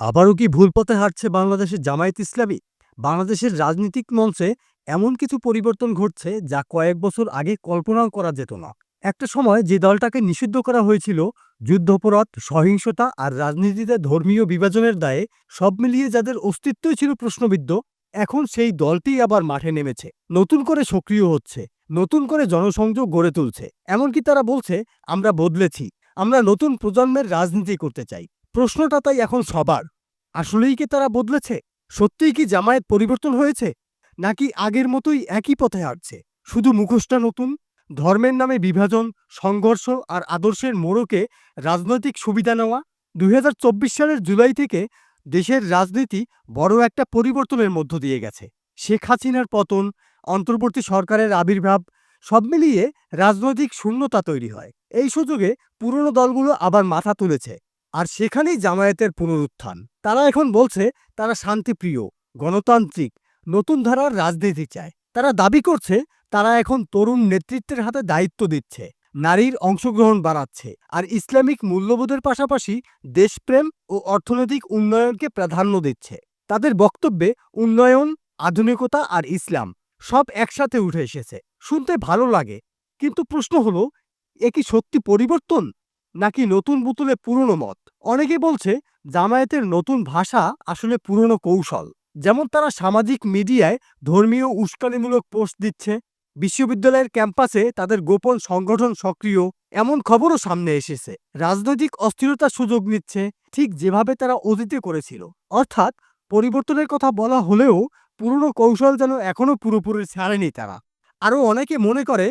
আবারও কি ভুল পথে হাঁটছে বাংলাদেশের জামায়াত ইসলামী? বাংলাদেশের রাজনৈতিক মঞ্চে এমন কিছু পরিবর্তন ঘটছে যা কয়েক বছর আগে কল্পনাও করা যেত না। একটা সময় যে দলটাকে নিষিদ্ধ করা হয়েছিল, যুদ্ধাপরাধ, সহিংসতা আর রাজনীতিতে ধর্মীয় বিভাজনের দায়ে সব মিলিয়ে যাদের অস্তিত্বই ছিল প্রশ্নবিদ্ধ, এখন সেই দলটি আবার মাঠে নেমেছে। নতুন করে সক্রিয় হচ্ছে, নতুন করে জনসংযোগ গড়ে তুলছে। এমনকি তারা বলছে, আমরা বদলেছি, আমরা নতুন প্রজন্মের রাজনীতি করতে চাই। প্রশ্নটা তাই এখন সবার। আসলেই কি তারা বদলেছে? সত্যিই কি জামায়াত পরিবর্তন হয়েছে? নাকি আগের মতোই একই পথে হাঁটছে? শুধু মুখোশটা নতুন? ধর্মের নামে বিভাজন, সংঘর্ষ আর আদর্শের মোড়কে রাজনৈতিক সুবিধা নেওয়া? দুই হাজার চব্বিশ সালের জুলাই থেকে দেশের রাজনীতি বড় একটা পরিবর্তনের মধ্য দিয়ে গেছে। শেখ হাসিনার পতন, অন্তর্বর্তী সরকারের আবির্ভাব, সব মিলিয়ে রাজনৈতিক শূন্যতা তৈরি হয়। এই সুযোগে পুরনো দলগুলো আবার মাথা তুলেছে। আর সেখানেই জামায়াতের পুনরুত্থান। তারা এখন বলছে, তারা শান্তিপ্রিয়, গণতান্ত্রিক, নতুন ধারার রাজনীতি চায়। তারা দাবি করছে, তারা এখন তরুণ নেতৃত্বের হাতে দায়িত্ব দিচ্ছে, নারীর অংশগ্রহণ বাড়াচ্ছে, আর ইসলামিক মূল্যবোধের পাশাপাশি দেশপ্রেম ও অর্থনৈতিক উন্নয়নকে প্রাধান্য দিচ্ছে। তাদের বক্তব্যে, উন্নয়ন, আধুনিকতা আর ইসলাম সব একসাথে উঠে এসেছে। শুনতে ভালো লাগে, কিন্তু প্রশ্ন হলো, এ কি সত্যি পরিবর্তন? নাকি নতুন বোতলে পুরনো মত? অনেকে বলছে জামায়াতের নতুন ভাষা আসলে পুরনো কৌশল। যেমন তারা সামাজিক মিডিয়ায় ধর্মীয় উস্কানিমূলক পোস্ট দিচ্ছে, বিশ্ববিদ্যালয়ের ক্যাম্পাসে তাদের গোপন সংগঠন সক্রিয়, এমন খবরও সামনে এসেছে। রাজনৈতিক অস্থিরতার সুযোগ নিচ্ছে, ঠিক যেভাবে তারা অতীতে করেছিল। অর্থাৎ পরিবর্তনের কথা বলা হলেও পুরনো কৌশল যেন এখনও পুরোপুরি ছাড়েনি তারা। আরও অনেকে মনে করে,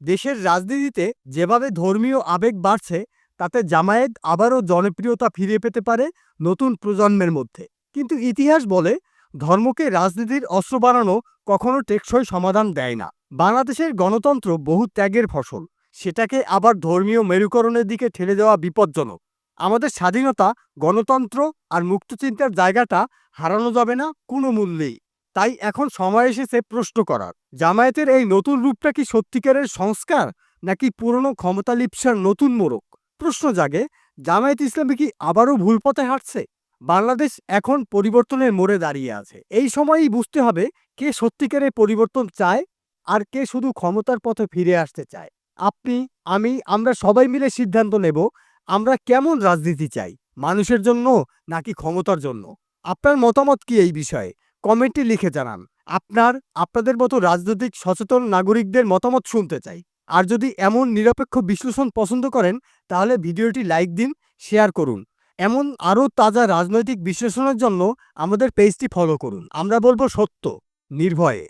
দেশের রাজনীতিতে যেভাবে ধর্মীয় আবেগ বাড়ছে তাতে জামায়াত আবারও জনপ্রিয়তা ফিরে পেতে পারে নতুন প্রজন্মের মধ্যে। কিন্তু ইতিহাস বলে, ধর্মকে রাজনীতির অস্ত্র বানানো কখনো টেকসই সমাধান দেয় না। বাংলাদেশের গণতন্ত্র বহু ত্যাগের ফসল। সেটাকে আবার ধর্মীয় মেরুকরণের দিকে ঠেলে দেওয়া বিপজ্জনক। আমাদের স্বাধীনতা, গণতন্ত্র আর মুক্তচিন্তার জায়গাটা হারানো যাবে না কোনো মূল্যেই। তাই এখন সময় এসেছে প্রশ্ন করার। জামায়াতের এই নতুন রূপটা কি সত্যিকারের সংস্কার নাকি পুরনো ক্ষমতা লিপসার নতুন মোড়ক? প্রশ্ন জাগে, জামায়াত ইসলামী কি আবারও ভুল পথে হাঁটছে? বাংলাদেশ এখন পরিবর্তনের মোড়ে দাঁড়িয়ে আছে। এই সময়ই বুঝতে হবে কে সত্যিকারের পরিবর্তন চায় আর কে শুধু ক্ষমতার পথে ফিরে আসতে চায়। আপনি, আমি, আমরা সবাই মিলে সিদ্ধান্ত নেব, আমরা কেমন রাজনীতি চাই, মানুষের জন্য নাকি ক্ষমতার জন্য? আপনার মতামত কি এই বিষয়ে? কমেন্টে লিখে জানান। আপনার, আপনাদের মতো রাজনৈতিক সচেতন নাগরিকদের মতামত শুনতে চাই। আর যদি এমন নিরপেক্ষ বিশ্লেষণ পছন্দ করেন, তাহলে ভিডিওটি লাইক দিন, শেয়ার করুন। এমন আরও তাজা রাজনৈতিক বিশ্লেষণের জন্য আমাদের পেজটি ফলো করুন। আমরা বলব সত্য, নির্ভয়ে।